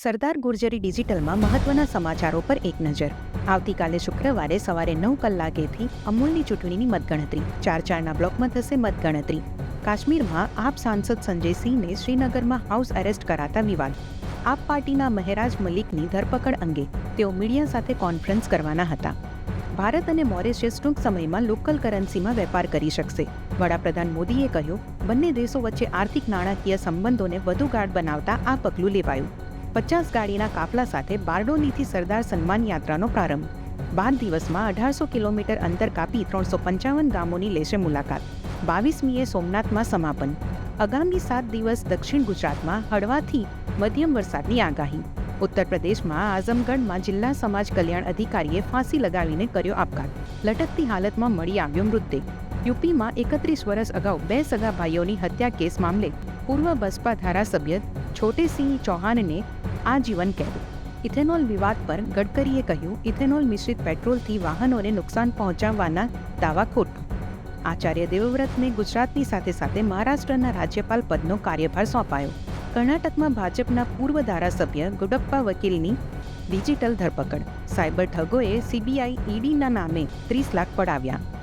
સરદાર ગુર્જરી ડિજિટલમાં મહત્વના સમાચારો પર એક નજર. આવતીકાલે શુક્રવારે સવારે નવ કલાકેથી અમૂલની ચૂંટણીની મતગણતરી. ચાર ચારના બ્લોકમાં થશે મતગણતરી. કાશ્મીરમાં આપ સાંસદ સંજય સિંહને શ્રીનગરમાં હાઉસ એરેસ્ટ કરાતા વિવાદ. આપ પાર્ટીના મહેરાજ મલિકની ધરપકડ અંગે તેઓ મીડિયા સાથે કોન્ફરન્સ કરવાના હતા. ભારત અને મોરિશિયસ ટૂંક સમયમાં લોકલ કરન્સીમાં વેપાર કરી શકશે. વડાપ્રધાન મોદીએ કહ્યું, બંને દેશો વચ્ચે આર્થિક નાણાકીય સંબંધોને વધુ ગાઢ બનાવતા આ પગલું લેવાયું. પચાસ ગાડીના કાફલા સાથે બારડોલીથી સરદાર સન્માન યાત્રાનો પ્રારંભ. બાર દિવસમાં અઢારસો કિલોમીટર અંતર કાપી ત્રણસો પંચાવન ગામોની લેશે મુલાકાત. બાવીસમીએ સોમનાથમાં સમાપન. આગામી સાત દિવસ દક્ષિણ ગુજરાતમાં હળવાથી મધ્યમ વરસાદની આગાહી. ઉત્તર પ્રદેશમાં આઝમગઢમાં જિલ્લા સમાજ કલ્યાણ અધિકારીએ ફાંસી લગાવીને કર્યો આપઘાત. લટકતી હાલતમાં મળી આવ્યો મૃતદેહ. યુપીમાં એકત્રીસ વર્ષ અગાઉ બે સગા ભાઈઓની હત્યા કેસ મામલે પૂર્વ બસપા ધારાસભ્ય છોટેસિંહ ચૌહાણને આજીવન કેદ ઇથેનોલ વિવાદ પર ગડકરીએ કહ્યું, ઇથેનોલ મિશ્રિત પેટ્રોલથી વાહનોને નુકસાન પહોંચાડવાના દાવા ખોટ. આચાર્ય દેવવ્રતને ગુજરાતની સાથે સાથે મહારાષ્ટ્રના રાજ્યપાલ પદનો કાર્યભાર સોંપાયો. કર્ણાટકમાં ભાજપના પૂર્વ ધારાસભ્ય ગુડપ્પા વકીલની ડિજિટલ ધરપકડ. સાયબર ઠગોએ સીબીઆઈ ઈડીના નામે ત્રીસ લાખ પડાવ્યા.